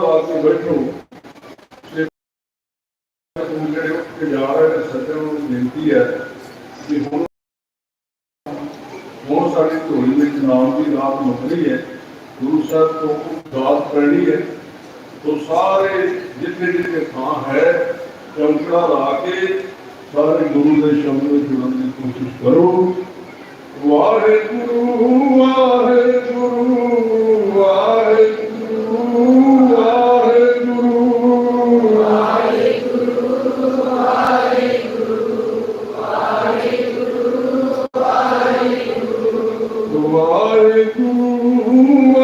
ਲਾ ਕੇ ਬੈਠੋ ਤੇ ਤੁਸੀਂ ਜਿਹੜੇ ਉੱਠ ਕੇ ਜਾ ਰਹੇ ਨੇ ਸੱਜਣ ਨੂੰ ਬੇਨਤੀ ਹੈ ਕਿ ਹੁਣ ਹੁਣ ਸਾਡੀ ਢੋਲੀ ਵਿੱਚ ਨਾਮ ਦੀ ਰਾਤ ਮੁੱਕ ਰਹੀ ਹੈ ਗੁਰੂ ਸਾਹਿਬ ਤੋਂ ਦਾਤ ਪੈਣੀ ਹੈ ਤੋ ਸਾਰੇ ਜਿੱਥੇ ਜਿੱਥੇ ਥਾਂ ਹੈ ਚੌਂਕੜਾ ਲਾ ਕੇ ਸਾਰੇ ਗੁਰੂ ਦੇ ਸ਼ਬਦ ਵਿੱਚ ਜੁੜਨ ਦੀ ਕੋਸ਼ਿਸ਼ ਕਰੋ ਵਾਹਿਗੁਰੂ ਵਾਹਿਗੁਰੂ ਵਾਹਿਗੁਰੂ Uh!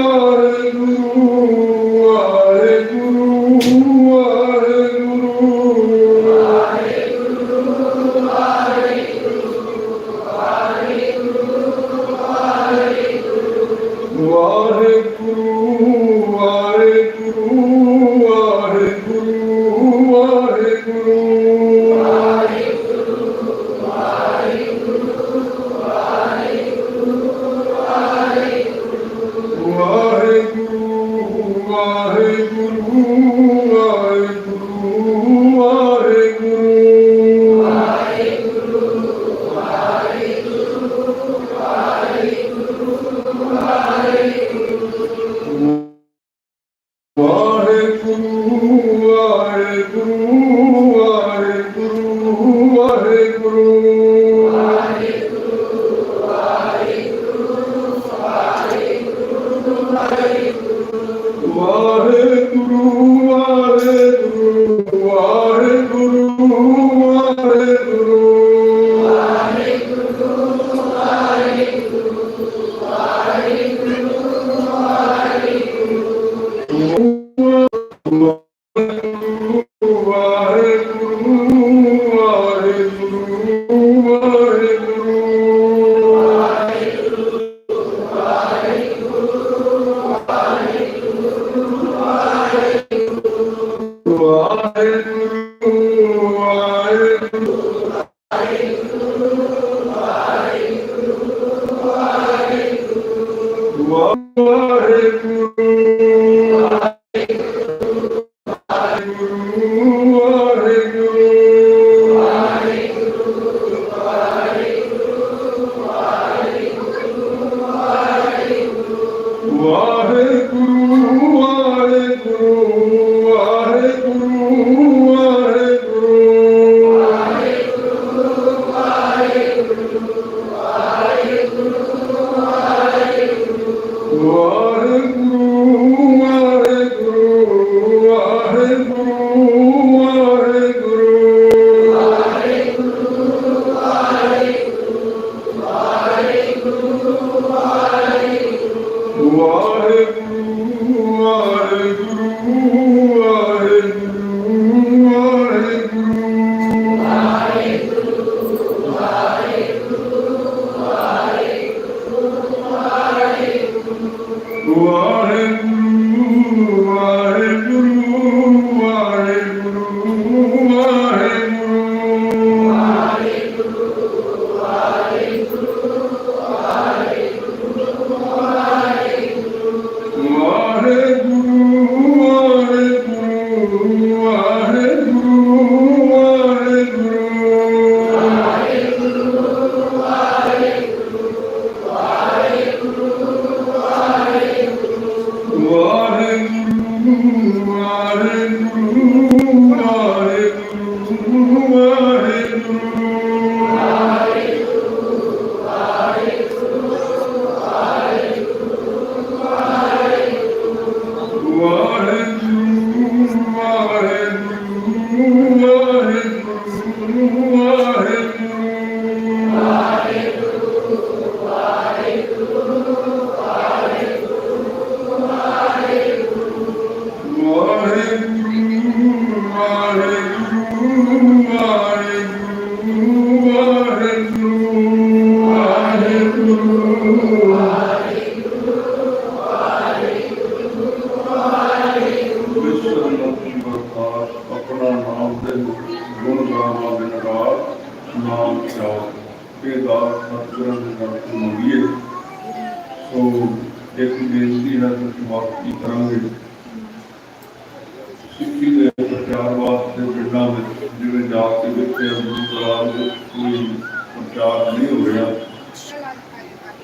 ਪ੍ਰਚਾਰ ਵਾਸਤੇ ਪਿੰਡਾਂ ਵਿੱਚ, ਜਿਵੇਂ ਜਾ ਕੇ ਵੇਖਿਆ ਗੁਰੂ ਦਰਾਜ ਕੋਈ ਪ੍ਰਚਾਰ ਨਹੀਂ ਹੋ ਰਿਹਾ।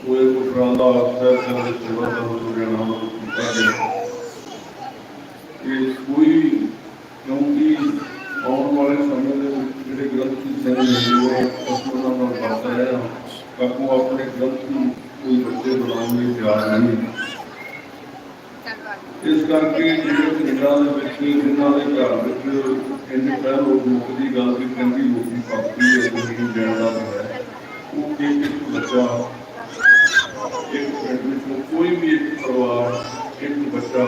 ਉਹ ਇੱਕ ਉਪਰਾਲਾ ਅਫਸਰ ਦੇ ਸੇਵਾ ਦਾ ਮਸੂਰਿਆ ਨਾਮ ਕੀਤਾ ਗਿਆ। ਇਹ ਕੋਈ, ਕਿਉਂਕਿ ਆਉਣ ਵਾਲੇ ਸਮੇਂ ਦੇ ਵਿੱਚ ਜਿਹੜੇ ਗ੍ਰੰਥੀ ਸਿੰਘ ਨੇ ਉਹਨਾਂ ਨਾਲ ਵਰਤ ਰਹੇ ਕਾਕੂ ਆਪਣੇ ਗ੍ਰੰਥੀ ਕੋਈ ਬੱਚੇ ਬਣਾਉਣ ਲਈ ਤਿਆਰ ਨਹੀਂ। ਇਸ ਕਰਕੇ ਜਿਹੜੇ ਪਿੰਡਾਂ ਦੇ ਵਿੱਚ ਜਿਨ੍ਹਾਂ ਦੇ ਘਰ ਵਿੱਚ ਇੰਨੇ ਪਹਿਲ ਉਹ ਮੁੱਖ ਦੀ ਗੱਲ ਵੀ ਕਹਿੰਦੀ ਲੋਕੀ ਭਗਤੀ ਹੈ ਕੋਈ ਜਾਣਦਾ ਹੈ। ਉਹ ਇੱਕ ਇੱਕ ਬੱਚਾ ਇੱਕ ਪਿੰਡ ਵਿੱਚ ਕੋਈ ਵੀ ਇੱਕ ਪਰਿਵਾਰ, ਇੱਕ ਬੱਚਾ,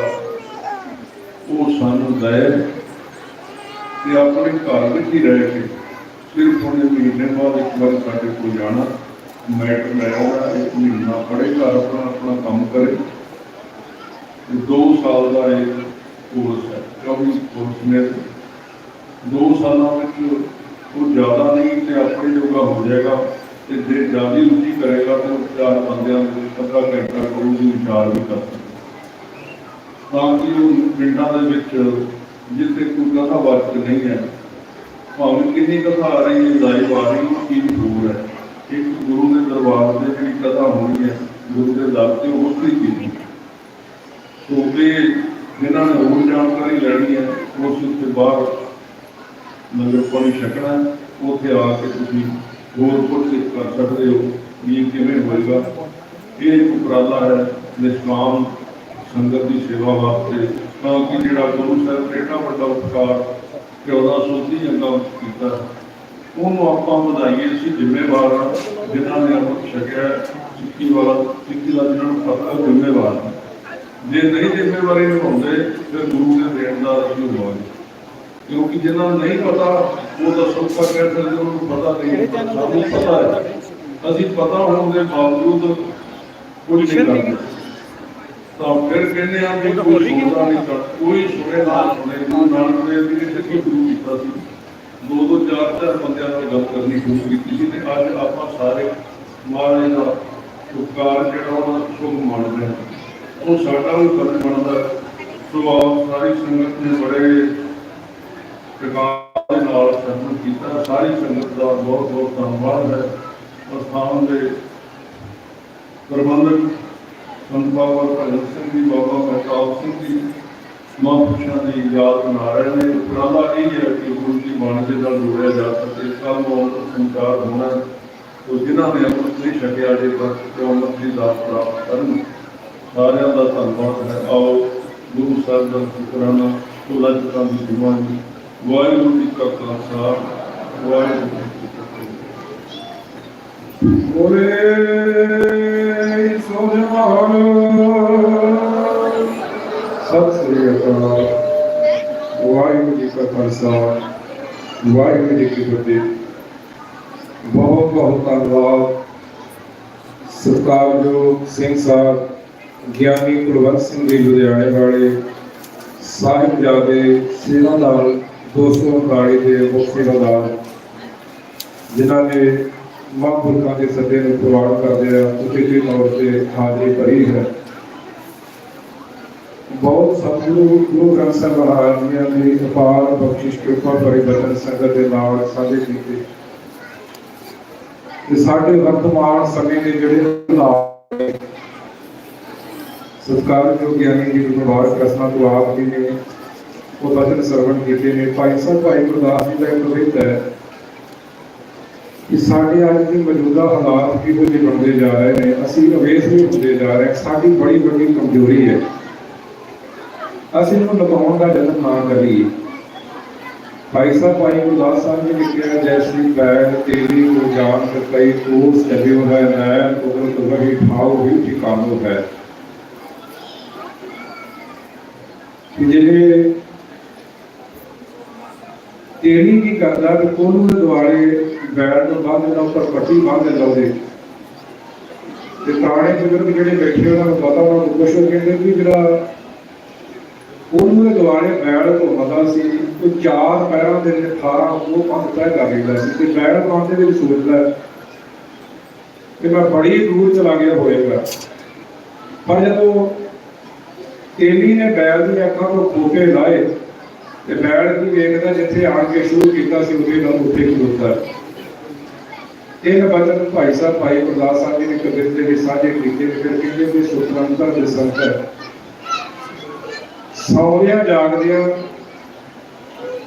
ਉਹ ਸਾਨੂੰ ਦਏ ਤੇ ਆਪਣੇ ਘਰ ਵਿੱਚ ਹੀ ਰਹਿ ਕੇ ਸਿਰਫ ਉਹਨੇ ਮਹੀਨੇ ਬਾਅਦ ਇੱਕ ਵਾਰ ਸਾਡੇ ਕੋਲ ਜਾਣਾ। ਮੈਟਰ ਲੈ ਆਉਣਾ, ਇੱਕ ਮਹੀਨਾ ਪੜੇ ਘਰ ਆਪਣਾ ਆਪਣਾ ਕੰਮ ਕਰੇ। ਤੇ ਦੋ ਸਾਲ ਦਾ ਇਹ ਕੋਰਸ ਹੈ ਕਿਉਂਕਿ ਕੋਰਸ ਨੇ ਦੋ ਸਾਲਾਂ ਵਿੱਚ ਉਹ ਜ਼ਿਆਦਾ ਨਹੀਂ ਤੇ ਆਪਣੇ ਜੋਗਾ ਹੋ ਜਾਏਗਾ ਤੇ ਜੇ ਜ਼ਿਆਦਾ ਰੁਚੀ ਕਰੇਗਾ ਤਾਂ ਉਹ ਚਾਰ ਬੰਦਿਆਂ ਦੇ ਵਿੱਚ ਅੱਧਾ ਘੰਟਾ ਗੁਰੂ ਦੀ ਵਿਚਾਰ ਵੀ ਕਰ ਸਕਦਾ ਤਾਂ ਕਿ ਉਹ ਪਿੰਡਾਂ ਦੇ ਵਿੱਚ ਜਿੱਥੇ ਕੋਈ ਕਥਾ ਵਾਚਕ ਨਹੀਂ ਹੈ ਭਾਵੇਂ ਕਿੰਨੀ ਕਥਾ ਆ ਰਹੀ ਹੈ ਲਾਈਵ ਆ ਰਹੀ ਹੈ ਕੀ ਦੂਰ ਹੈ ਇੱਕ ਗੁਰੂ ਦੇ ਦਰਬਾਰ ਤੇ ਜਿਹੜੀ ਕਥਾ ਹੋਣੀ ਹੈ ਗੁਰੂ ਦੇ ਦਰ ਤੇ ਉਹ ਕੀ ਕੀਤੀ ਕਿਉਂਕਿ ਜਿਨ੍ਹਾਂ ਨੇ ਹੋਰ ਜਾਣਕਾਰੀ ਲੈਣੀ ਹੈ ਉਸ ਉੱਤੇ ਬਾਹਰ ਨਗਰ ਪਾਣੀ ਛਕਣਾ ਉੱਥੇ ਆ ਕੇ ਤੁਸੀਂ ਹੋਰ ਪੁੱਛਿਸ਼ ਕਰ ਸਕਦੇ ਹੋ ਵੀ ਕਿਵੇਂ ਹੋਏਗਾ। ਇਹ ਇੱਕ ਉਪਰਾਲਾ ਹੈ ਨਿਸ਼ਕਾਮ ਸੰਗਤ ਦੀ ਸੇਵਾ ਵਾਸਤੇ। ਤਾਂ ਕਿ ਜਿਹੜਾ ਗੁਰੂ ਸਾਹਿਬ ਨੇ ਏਡਾ ਵੱਡਾ ਉਪਕਾਰ 1430 ਅੰਗਾਂ ਵਿੱਚ ਕੀਤਾ ਉਹਨੂੰ ਆਪਾਂ ਵਧਾਈਏ ਅਸੀਂ ਜ਼ਿੰਮੇਵਾਰ ਹਾਂ ਜਿਨ੍ਹਾਂ ਨੇ ਅੰਮ੍ਰਿਤ ਛਕਿਆ ਹੈ, ਸਿੱਖੀ ਵਾਲਾ ਸਿੱਖੀ ਦਾ ਜਿਹਨਾਂ ਨੂੰ ਪਤਾ ਉਹ ਜ਼ਿੰਮੇਵਾਰ ਹੈ ਜੇ ਨਹੀਂ ਜ਼ਿੰਮੇਵਾਰੀ ਨਿਭਾਉਂਦੇ ਫਿਰ ਗੁਰੂ ਦੇ ਦੇਣ ਦਾ ਅਸੀਂ ਹੋਵਾਂਗੇ ਕਿਉਂਕਿ ਜਿਨ੍ਹਾਂ ਨੂੰ ਨਹੀਂ ਪਤਾ ਉਹ ਤਾਂ ਸੌਖਾ ਕਹਿ ਸਕਦੇ ਉਹਨੂੰ ਪਤਾ ਨਹੀਂ ਸਾਨੂੰ ਪਤਾ ਹੈ। ਅਸੀਂ ਪਤਾ ਹੋਣ ਦੇ ਬਾਵਜੂਦ ਕੁਝ ਨਹੀਂ ਕਰਦੇ। ਤਾਂ ਫਿਰ ਕਹਿੰਦੇ ਆ ਕਿ ਕੋਈ ਸੁਣਦਾ ਨਹੀਂ ਕਰ ਕੋਈ ਸੁਣੇ ਨਾ ਸੁਣੇ। ਗੁਰੂ ਨਾਨਕ ਦੇਵ ਜੀ ਨੇ ਸਿੱਖੀ ਗੁਰੂ ਕੀਤਾ ਸੀ? ਦੋ ਦੋ ਚਾਰ ਚਾਰ ਬੰਦਿਆਂ ਨਾਲ ਗੱਲ ਕਰਨੀ ਸ਼ੁਰੂ ਕੀਤੀ ਸੀ ਤੇ ਅੱਜ ਆਪਾਂ ਸਾਰੇ ਮਹਾਰਾਜ ਦਾ ਉਪਕਾਰ ਜਿਹੜਾ ਉਹਨਾਂ ਦਾ ਸ਼ੁਭ ਮੰਨਦੇ ਹਾਂ। ਉਹ ਸਾਡਾ ਵੀ ਫਰਜ਼ ਬਣਦਾ ਸੋ ਆਪ ਸਾਰੀ ਸੰਗਤ ਨੇ ਬੜੇ ਪ੍ਰਕਾਰ ਦੇ ਨਾਲ ਸ਼ਰਮਨ ਕੀਤਾ। ਸਾਰੀ ਸੰਗਤ ਦਾ ਬਹੁਤ ਬਹੁਤ ਧੰਨਵਾਦ ਹੈ। ਅਸਥਾਨ ਦੇ ਪ੍ਰਬੰਧਕ ਸੰਤ ਬਾਬਾ ਭਗਤ ਸਿੰਘ ਜੀ, ਬਾਬਾ ਮਹਿਤਾਬ ਸਿੰਘ ਜੀ, ਮਹਾਂਪੁਰਸ਼ਾਂ ਦੀ ਯਾਦ ਮਨਾ ਰਹੇ ਨੇ। ਉਪਰਾਲਾ ਇਹ ਹੈ ਕਿ ਗੁਰੂ ਦੀ ਬਾਣੀ ਦੇ ਨਾਲ ਜੋੜਿਆ ਜਾ ਸਕੇ। ਕੱਲ ਨੂੰ ਸੰਚਾਰ ਹੋਣਾ ਹੈ। ਜਿਨ੍ਹਾਂ ਨੇ ਅੰਮ੍ਰਿਤ ਨਹੀਂ ਛਕਿਆ, ਜੇ ਵਕਤ ਤੇ ਅੰਮ੍ਰਿਤ ਦੀ ਦਾਤ ਪ੍ਰਾਪਤ ਕਰਨ। ਸਾਰਿਆਂ ਦਾ ਧੰਨਵਾਦ ਹੈ। ਆਓ ਗੁਰੂ ਸਾਹਿਬ ਦਾ ਸ਼ੁਕਰਾਨਾ ਭੋਲਾ ਚੁਕਾਂ ਦੀ ਦੀਵਾਨੀ ਵਾਹਿਗੁਰੂ ਜੀ ਕਾ ਖਾਲਸਾ, ਵਾਹਿਗੁਰੂ ਜੀ ਕੀ ਫਤਿਹ। ਬੋਲੇ ਸੋਨੇ ਸਤਿ ਸ੍ਰੀ ਅਕਾਲ। ਵਾਹਿਗੁਰੂ ਜੀ ਕਾ ਖਾਲਸਾ, ਵਾਹਿਗੁਰੂ ਜੀ ਕੀ ਫਤਿਹ। ਬਹੁਤ ਬਹੁਤ ਧੰਨਵਾਦ। ਸਤਿਕਾਰਯੋਗ ਸਿੰਘ ਸਾਹਿਬ ਗਿਆਨੀ ਕੁਲਵੰਤ ਸਿੰਘ ਜੀ ਲੁਧਿਆਣੇ ਵਾਲੇ ਸਾਹਿਬਜ਼ਾਦੇ ਸੇਵਾਦਾਰ 239 ਦੇ ਮੁੱਖ ਸੇਵਾਦਾਰ, ਜਿਨ੍ਹਾਂ ਨੇ ਮਹਾਂਪੁਰਖਾਂ ਦੇ ਸੱਦੇ ਨੂੰ ਪ੍ਰਵਾਨ ਕਰਦੇ ਆ ਉਚੇਚੇ ਤੌਰ ਤੇ ਹਾਜ਼ਰੀ ਭਰੀ ਹੈ। ਬਹੁਤ ਸਤਿਗੁਰੂ, ਗੁਰੂ ਗ੍ਰੰਥ ਸਾਹਿਬ ਮਹਾਰਾਜ ਜੀ ਨੇ ਅਪਾਰ ਬਖਸ਼ਿਸ਼, ਕਿਰਪਾ ਭਰੇ ਬਚਨ ਸੰਗਤ ਦੇ ਨਾਲ ਸਾਂਝੇ ਕੀਤੇ। ਤੇ ਸਾਡੇ ਵਰਤਮਾਨ ਸਮੇਂ ਦੇ ਜਿਹੜੇ ਹਾਲਾਤ ਸਤਿਕਾਰਯੋਗ ਗਿਆਨੀ ਜੀ ਨੂੰ ਮੁਬਾਰਕ ਰਸਨਾ ਤੋਂ ਆਪ ਜੀ ਨੇ ਉਹ ਬਚਨ ਸਰਵਣ ਕੀਤੇ ਨੇ, ਭਾਈ ਸਾਹਿਬ, ਭਾਈ ਗੁਰਦਾਸ ਜੀ ਦਾ ਇੱਕ ਵਿਤ ਹੈ ਕਿ ਸਾਡੇ ਅੱਜ ਦੇ ਮੌਜੂਦਾ ਹਾਲਾਤ ਕਿਹੋ ਜਿਹੇ ਬਣਦੇ ਜਾ ਰਹੇ ਨੇ, ਅਸੀਂ ਅਵੇਸ ਨਹੀਂ ਹੁੰਦੇ ਜਾ ਰਹੇ, ਸਾਡੀ ਬੜੀ ਵੱਡੀ ਕਮਜ਼ੋਰੀ ਹੈ। ਅਸੀਂ ਇਹਨੂੰ ਲਗਾਉਣ ਦਾ ਯਤਨ ਨਾ ਕਰੀਏ। ਭਾਈ ਸਾਹਿਬ, ਭਾਈ ਗੁਰਦਾਸ ਸਾਹਿਬ ਨੇ ਲਿਖਿਆ ਜੈਸੀ ਬੈਗ ਤੇਰੀ ਕੋ ਜਾਨ ਕਈ ਕੋਸ ਚੱਲਿਓ ਹੈ ਨੈਣ ਉਗਲ ਤੋਂ ਠਾਉ, ਵੀ ਠਿਕਾਣੋ ਹੈ ਕਿ ਜਿਹੜੇ ਤੇਰੀ ਕੀ ਕਰਦਾ ਕਿ ਕੋਲੂ ਦੇ ਦੁਆਲੇ ਬੈਠ ਤੋਂ ਬਾਅਦ ਇਹਨਾਂ ਉੱਪਰ ਪੱਟੀ ਬੰਨ੍ਹ ਦਿੰਦਾ ਤੇ ਪੁਰਾਣੇ ਬਜ਼ੁਰਗ ਜਿਹੜੇ ਬੈਠੇ ਉਹਨਾਂ ਨੂੰ ਪਤਾ, ਉਹਨਾਂ ਨੂੰ ਕੁਛ ਕਹਿੰਦੇ ਵੀ ਜਿਹੜਾ ਉਹਨੂੰ ਦੇ ਦੁਆਲੇ ਬੈਲ ਘੁੰਮਦਾ ਸੀ ਉਹ ਚਾਰ ਪੈਰਾਂ ਦੇ ਨੇ 18 ਉਹ ਪੰਜ ਤੈਅ ਕਰ ਲੈਂਦਾ ਸੀ, ਤੇ ਬੈਠ ਮਨ ਦੇ ਵਿੱਚ ਸੋਚਦਾ ਕਿ ਮੈਂ ਬੜੀ ਦੂਰ ਚਲਾ ਗਿਆ ਹੋਏਗਾ। ਪਰ ਜਦੋਂ ਤੇਲੀ ਨੇ ਬੈਲ ਦੀਆਂ ਅੱਖਾਂ ਤੋਂ ਖੋਕੇ ਲਾਏ ਤੇ ਬੈਠ ਕੇ ਵੇਖਦਾ ਜਿੱਥੇ ਆਣ ਕੇ ਸ਼ੁਰੂ ਕੀਤਾ ਸੀ ਉਹਦੇ ਨਾਲ ਉੱਥੇ ਖਲੋਤਾ ਇਹ ਬਚਨ ਭਾਈ ਸਾਹਿਬ, ਭਾਈ ਗੁਰਦਾਸ ਸਾਹਿਬ ਜੀ ਨੇ ਕਬੀਰ ਦੇ ਵਿੱਚ ਸਾਂਝੇ ਕੀਤੇ ਨੇ, ਫਿਰ ਕਹਿੰਦੇ ਵੀ ਸੁਤੰਤਰ ਦੇ ਸੰਤ ਹੈ। ਜਾਗਦਿਆਂ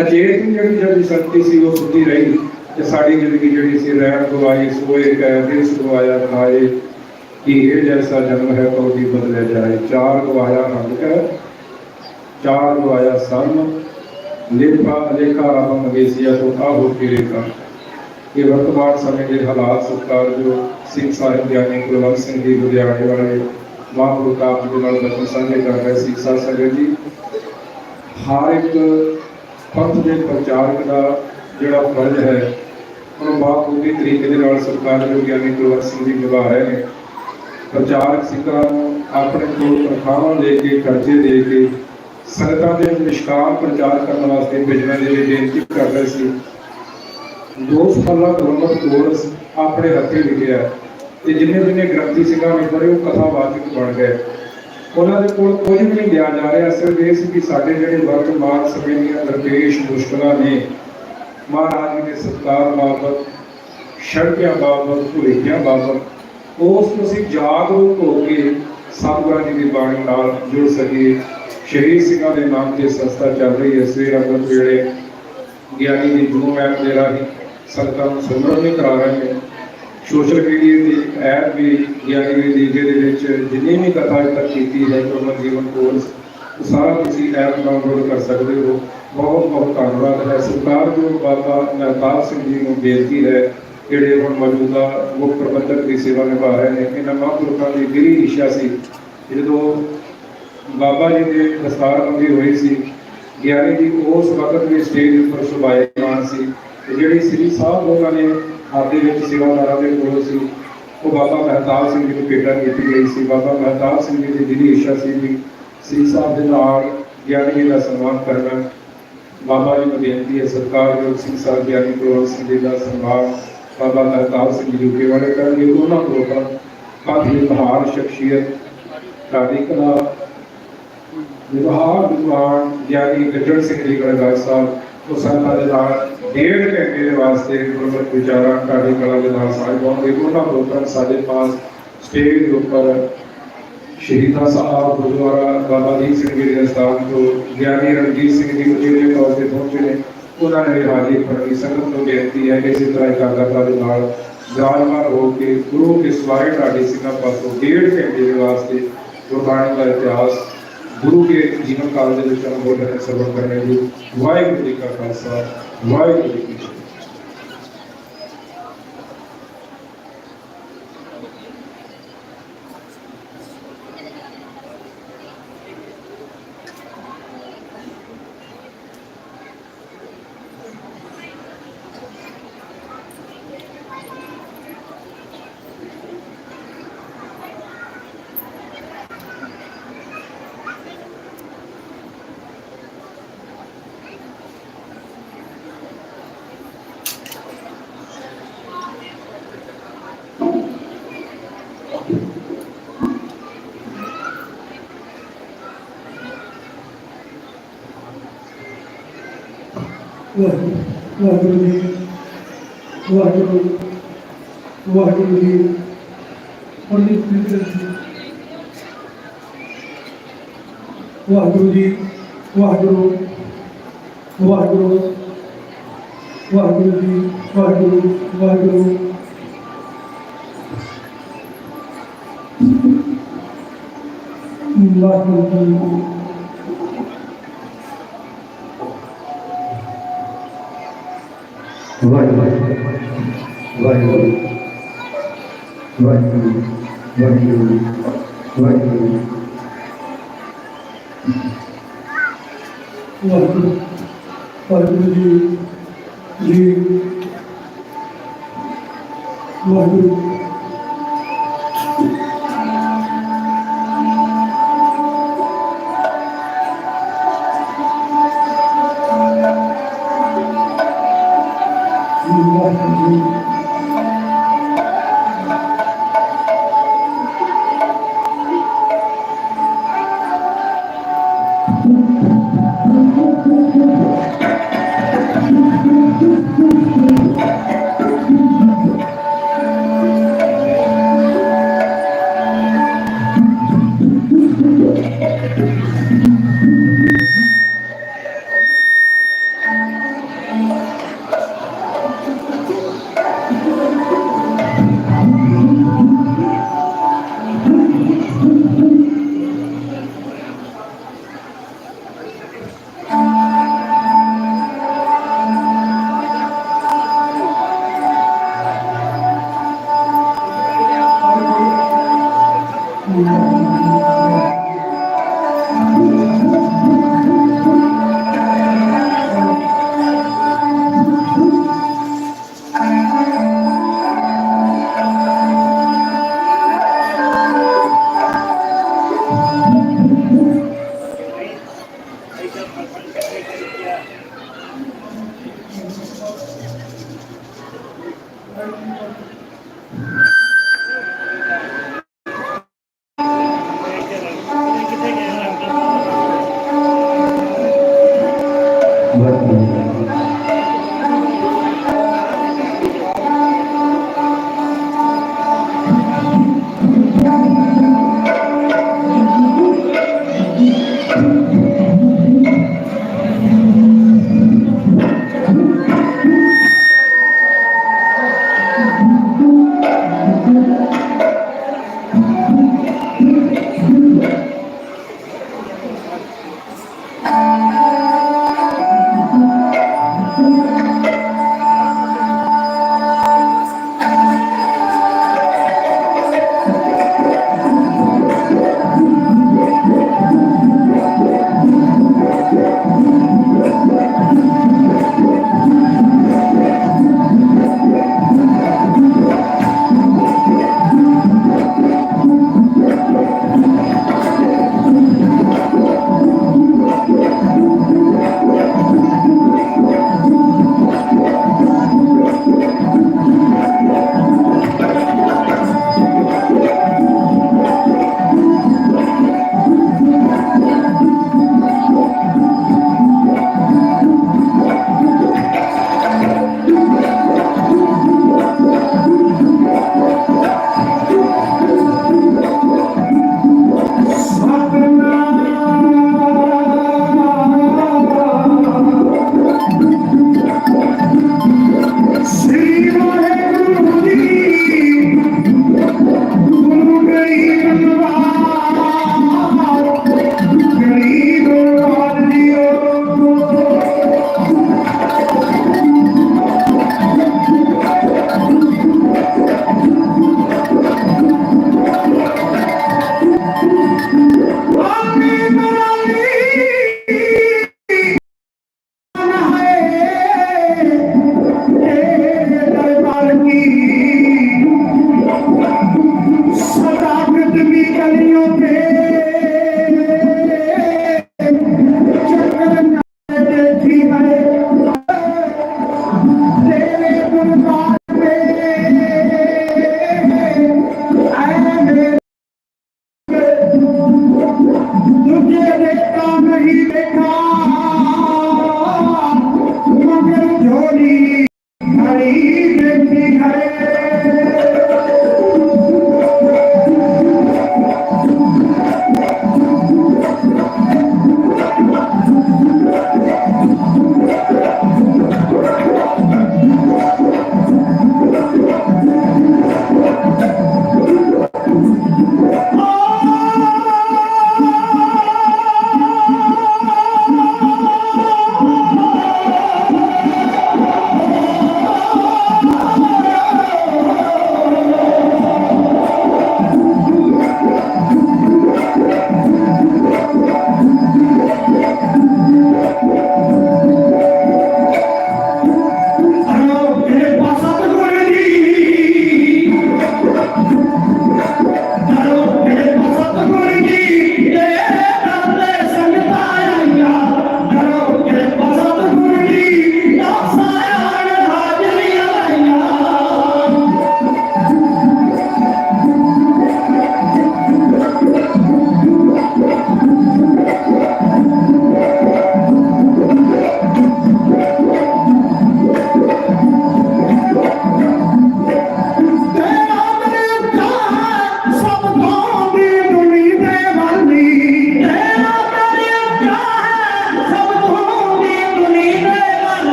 ਅਜੇਤ ਜਿਹੜੀ ਜਿਹੜੀ ਸ਼ਕਤੀ ਸੀ, ਉਹ ਸੁੱਤੀ ਰਹੀ ਤੇ ਸਾਡੀ ਜ਼ਿੰਦਗੀ ਜਿਹੜੀ ਸੀ, ਰਹਿਣ ਗਵਾਈ ਸੋਏ ਗਏ ਦਿਸ ਗਵਾਇਆ ਖਾਏ ਕਿ ਇਹ ਜੈਸਾ ਜਨਮ ਹੈ ਤਾਂ ਉਹਦੀ ਬਦਲਿਆ ਜਾਏ। ਚਾਰ ਗਵਾਇਆ ਹੰਕ ਹੈ, ਚਾਰ ਗਵਾਇਆ ਸਨ, ਲੇਖਾ ਲੇਖਾ ਰਾਮ ਮਗੇਸੀਆ ਤੋਂ ਆ ਹੋ ਕੇ ਰੇਖਾ ਇਹ ਵਰਤਮਾਨ ਸਮੇਂ ਦੇ ਹਾਲਾਤ ਸਰਕਾਰ ਜੋ ਸਿੰਘ ਸਾਹਿਬ ਗਿਆਨੀ ਕੁਲਵੰਤ ਸਿੰਘ ਜੀ ਲੁਧਿਆਣੇ ਵਾਲੇ ਮਹਾਂਪੁਰਖ ਕਾਪ ਦੇ ਨਾਲ ਬਚਨ ਸਾਂਝੇ ਕਰ ਰਹੇ ਸੀ। ਸਾਧ ਸੰਗਤ ਜੀ। ਹਰ ਇੱਕ ਪੰਥ ਦੇ ਪ੍ਰਚਾਰਕ ਦਾ ਜਿਹੜਾ ਫਰਜ਼ ਹੈ, ਉਹਨੂੰ ਬਾਖੂਬੀ ਤਰੀਕੇ ਦੇ ਨਾਲ ਸਰਕਾਰ ਜੋ ਗਿਆਨੀ ਕੁਲਵੰਤ ਸਿੰਘ ਜੀ ਨਿਭਾ ਰਹੇ ਨੇ ਪ੍ਰਚਾਰਕ ਸਿੰਘਾਂ ਨੂੰ ਆਪਣੇ ਕੋਲ ਤਨਖਾਹਾਂ ਦੇ ਕੇ, ਕਰਜ਼ੇ ਦੇ ਕੇ ਸੰਗਤਾਂ ਦੇ ਨਿਸ਼ਕਾਮ ਪ੍ਰਚਾਰ ਕਰਨ ਵਾਸਤੇ ਭੇਜਣ ਦੇ ਲਈ ਬੇਨਤੀ ਕਰ ਸੀ। ਦੋ ਸਾਲਾ ਗੁਰਮਤ ਕੋਰਸ ਆਪਣੇ ਹੱਥੇ ਲਿਖਿਆ ਤੇ ਜਿੰਨੇ ਜਿੰਨੇ ਗ੍ਰੰਥੀ ਸਿੰਘਾਂ ਨੇ ਪੜ੍ਹੇ, ਉਹ ਕਥਾਵਾਚਕ ਬਣ ਗਏ। ਉਹਨਾਂ ਦੇ ਕੋਲ ਕੁਝ ਵੀ ਨਹੀਂ ਲਿਆ ਜਾ ਰਿਹਾ, ਸਿਰਫ ਇਹ ਸੀ ਕਿ ਸਾਡੇ ਜਿਹੜੇ ਵਰਤਮਾਨ ਸਮੇਂ ਦੀਆਂ ਦਰਪੇਸ਼ ਮੁਸ਼ਕਲਾਂ ਨੇ, ਮਹਾਰਾਜ ਜੀ ਦੇ ਸਤਕਾਰ ਬਾਬਤ ਸ਼ਰਕਿਆਂ ਬਾਬਤ, ਭੁਲੇਖਿਆਂ ਬਾਬਤ ਉਸ ਨੂੰ ਅਸੀਂ ਜਾਗਰੂਕ ਹੋ ਕੇ ਸਤਿਗੁਰਾਂ ਜੀ ਦੀ ਬਾਣੀ ਨਾਲ ਜੁੜ ਸਕੀਏ। ਸ਼ਹੀਦ ਸਿੰਘਾਂ ਦੇ ਨਾਮ ਤੇ ਸੰਸਥਾ ਚੱਲ ਰਹੀ ਹੈ। ਸਵੇਰ ਅੰਮ੍ਰਿਤ ਵੇਲੇ ਗਿਆਨੀ ਦੀ ਜੂਮ ਐਪ ਦੇ ਰਾਹੀਂ ਸੰਗਤਾਂ ਨੂੰ ਸਿਮਰਨ ਵੀ ਕਰਾ ਰਹੇ ਨੇ। ਸੋਸ਼ਲ ਮੀਡੀਆ ਦੀ ਐਪ ਵੀ ਗਿਆਨੀ ਦੀ ਲੀਗੇ ਦੇ ਵਿੱਚ ਜਿੰਨੀ ਵੀ ਕਥਾ ਅੱਜ ਤੱਕ ਕੀਤੀ ਹੈ ਗੁਰਮਤਿ ਜੀਵਨ ਕੋਰਸ ਉਹ ਸਾਰਾ ਤੁਸੀਂ ਐਪ ਡਾਊਨਲੋਡ ਕਰ ਸਕਦੇ ਹੋ। ਬਹੁਤ ਬਹੁਤ ਧੰਨਵਾਦ ਹੈ। ਸਰਕਾਰ ਜੋ ਬਾਬਾ ਮਹਿਤਾਬ ਸਿੰਘ ਜੀ ਨੂੰ ਬੇਨਤੀ ਹੈ ਜਿਹੜੇ ਹੁਣ ਮੌਜੂਦਾ ਮੁੱਖ ਪ੍ਰਬੰਧਕ ਦੀ ਸੇਵਾ ਨਿਭਾ ਰਹੇ ਨੇ, ਇਹਨਾਂ ਮਹਾਂਪੁਰਖਾਂ ਦੀ ਗਿਰੀ ਇੱਛਾ ਸੀ। ਜਦੋਂ ਬਾਬਾ ਜੀ ਦੇ ਦਸਤਾਰ ਦਸਤਾਰਬੰਦੀ ਹੋਈ ਸੀ, ਗਿਆਨੀ ਜੀ ਉਸ ਵਕਤ ਵੀ ਸਟੇਜ ਉੱਪਰ ਸੁਭਾਏਮਾਨ ਸੀ ਤੇ ਜਿਹੜੀ ਸ੍ਰੀ ਸਾਹਿਬ ਉਹਨਾਂ ਨੇ ਆਪਦੇ ਵਿੱਚ ਸੇਵਾਦਾਰਾਂ ਦੇ ਕੋਲ ਸੀ, ਉਹ ਬਾਬਾ ਮਹਿਤਾਬ ਸਿੰਘ ਜੀ ਨੂੰ ਭੇਟਾ ਕੀਤੀ ਗਈ ਸੀ। ਬਾਬਾ ਮਹਿਤਾਬ ਸਿੰਘ ਜੀ ਦੀ ਦਿਲੀ ਇੱਛਾ ਸੀ ਵੀ ਸ੍ਰੀ ਸਾਹਿਬ ਦੇ ਨਾਲ ਗਿਆਨੀ ਜੀ ਦਾ ਸਨਮਾਨ ਕਰਨਾ, ਬਾਬਾ ਜੀ ਨੂੰ ਬੇਨਤੀ ਹੈ ਸਰਕਾਰ ਜੋ ਸਿੰਘ ਸਾਹਿਬ ਗਿਆਨੀ ਕੁਲਵੰਤ ਸਿੰਘ ਜੀ ਦਾ ਸਨਮਾਨ ਬਾਬਾ ਮਹਿਤਾਬ ਸਿੰਘ ਜੀ ਵਾਲੇ ਕਰਨਗੇ ਉਹਨਾਂ ਲੋਕਾਂ ਪੰਥ ਮਹਾਨ ਸ਼ਖਸੀਅਤ ਸਾਡੀ ਕਲਾ, ਵਿਵਹਾਰ ਵਿਦਵਾਨ ਗਿਆਨੀ ਗੱਜਣ ਸਿੰਘ ਜੀ ਗੜਗੜ ਸਾਹਿਬ, ਉਹ ਸੰਤਾਂ ਦੇ ਨਾਲ ਡੇਢ ਘੰਟੇ ਦੇ ਵਾਸਤੇ ਗੁਰਮਤਿ ਵਿਚਾਰਾਂ ਢਾਡੀ ਕਲਾ ਦੇ ਨਾਲ ਸਾਹਿਬ ਆਉਂਦੇ ਉਹਨਾਂ ਲੋਕਾਂ ਸਾਡੇ ਪਾਸ ਸਟੇਜ ਦੇ ਉੱਪਰ ਸ਼ਹੀਦਾਂ ਸਾਹਿਬ, ਗੁਰਦੁਆਰਾ ਬਾਬਾ ਦੀਪ ਸਿੰਘ ਜੀ ਦੇ ਸਥਾਨ ਤੋਂ ਗਿਆਨੀ ਰਣਜੀਤ ਸਿੰਘ ਜੀ ਦੇ ਤੌਰ ਤੇ ਪਹੁੰਚੇ ਨੇ ਉਹਨਾਂ ਨੇ ਹਾਜ਼ਰੀ ਭਰਨੀ ਸੰਗਤ ਨੂੰ ਬੇਨਤੀ ਹੈ ਕਿ ਇਸੇ ਤਰ੍ਹਾਂ ਇਕਾਗਰਤਾ ਦੇ ਨਾਲ ਵਿਰਾਜਮਾਨ ਹੋ ਕੇ ਗੁਰੂ ਕੇ ਸਵਾਰੇ ਢਾਡੀ ਸਿੰਘਾਂ ਪਾਸੋਂ ਡੇਢ ਘੰਟੇ ਦੇ ਵਾਸਤੇ ਗੁਰਬਾਣੀ ਦਾ ਇਤਿਹਾਸ, ਗੁਰੂ ਕੇ ਜੀਵਨ ਕਾਲ ਦੇ ਵਿੱਚ ਅਨੁਭਵ ਕਰਨ ਸਰਵਣ ਕਰਨੇ ਦੀ ਵਾਹਿਗੁਰੂ ਜੀ ਕਾ ਖਾਲਸਾ, ਵਾਹਿਗੁਰੂ ਜੀ ਕੀ ਵਾਹਿਗੁਰੂ ਵਾਹਿਗੁਰੂ ਜੀ ਵਾਹਿਗੁਰੂ ਵਾਹਿਗੁਰੂ ਜੀ ਪੰਡਿਤ ਪਿੰਦਰ ਜੀ ਵਾਹਿਗੁਰੂ ਜੀ ਵਾਹਿਗੁਰੂ ਵਾਹਿਗੁਰੂ ਵਾਹਿਗੁਰੂ ਜੀ ਵਾਹਿਗੁਰੂ ਵਾਹਿਗੁਰੂ ਵਾਹਿਗੁਰੂ ਵਾਹਿਗੁਰੂ ਵਾਹਿਗੁਰੂ ਵਾਹਿਗੁਰੂ ਵਾਹਿਗੁਰੂ ਵਾਹਿਗੁਰੂ ਵਾਹਿਗੁਰੂ ਜੀ ਜੀ ਵਾਹਿਗੁਰੂ ਵਾਹਿਗੁਰੂ Thank you.